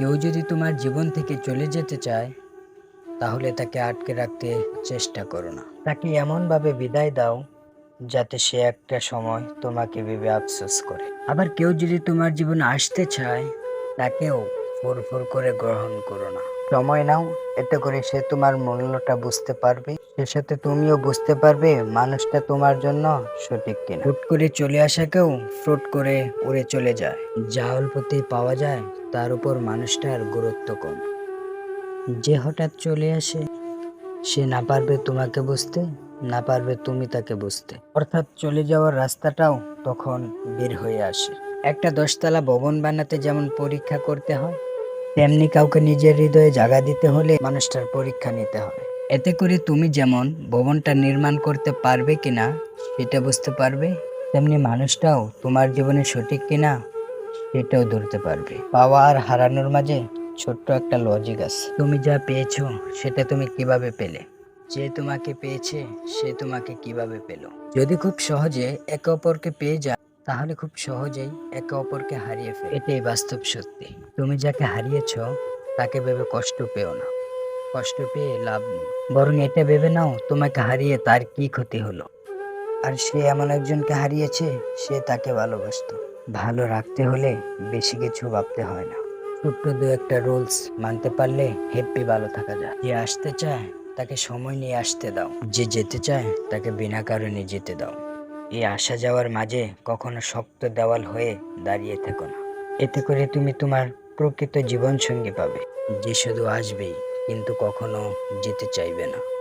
কেউ যদি তোমার জীবন থেকে চলে যেতে চায়, তাহলে তাকে আটকে রাখতে চেষ্টা করো না। তাকে এমনভাবে বিদায় দাও যাতে সে একটা সময় তোমাকে ভেবে আফসোস করে। আবার কেউ যদি তোমার জীবনে আসতে চায়, তাকেও ফুরফুর করে গ্রহণ করো না। সময় নাও, এতে করে সে তোমার মূল্যটা বুঝতে পারবে। সে সাথে তুমিও বুঝতে পারবে মানুষটা তোমার জন্য সঠিক কিনা। ফুট করে চলে আসা কেউ, ফ্রুট করে উড়ে চলে যায়। যা অল্পতেই পাওয়া যায় তার উপর মানুষটার গুরুত্ব কম। যে হঠাৎ চলে আসে, সে না পারবে তোমাকে বুঝতে, না পারবে তুমি তাকে বুঝতে। অর্থাৎ চলে যাওয়ার রাস্তাটাও তখন বের হয়ে আসে। একটা দশতলা ভবন বানাতে যেমন পরীক্ষা করতে হয়, তেমনি কাউকে নিজের হৃদয়ে জায়গা দিতে হলে মানুষটার পরীক্ষা নিতে হবে এতে করে তুমি যেমন ভবনটা নির্মাণ করতে পারবে কিনা, সেটা বুঝতে পারবে, তেমনি মানুষটাও তোমার জীবনে সঠিক কিনা সেটাও ধরতে পারবে। পাওয়া আর হারানোর মাঝে ছোট্ট একটা লজিক আছে। তুমি যা পেয়েছ, সেটা তুমি কীভাবে পেলে? যে তোমাকে পেয়েছে, সে তোমাকে কীভাবে পেল? যদি খুব সহজে একে অপরকে পেয়ে যায়, তাহলে খুব সহজেই একে অপরকে হারিয়ে ফেলে। এটাই বাস্তব সত্যি। তুমি যাকে হারিয়েছ, তাকে ভেবে কষ্ট পেও না। কষ্ট পেয়ে লাভ নেই। বরং এটা ভেবে নাও, তোমাকে হারিয়ে তার কি ক্ষতি হলো। আর সে এমন একজনকে হারিয়েছে, সে তাকে ভালোবাসতো। ভালো রাখতে হলে বেশি কিছু ভাবতে হয় না। ছোট্ট দু একটা রুলস মানতে পারলে হ্যাপি ভালো থাকা যায়। যে আসতে চায়, তাকে সময় নিয়ে আসতে দাও। যে যেতে চায়, তাকে বিনা কারণে যেতে দাও। এই আসা যাওয়ার মাঝে কখনো শক্ত দেওয়াল হয়ে দাঁড়িয়ে থেকো না। এতে করে তুমি তোমার প্রকৃত জীবন সঙ্গী পাবে। যে শুধু আসবেই, কিন্তু কখনো যেতে চাইবে না।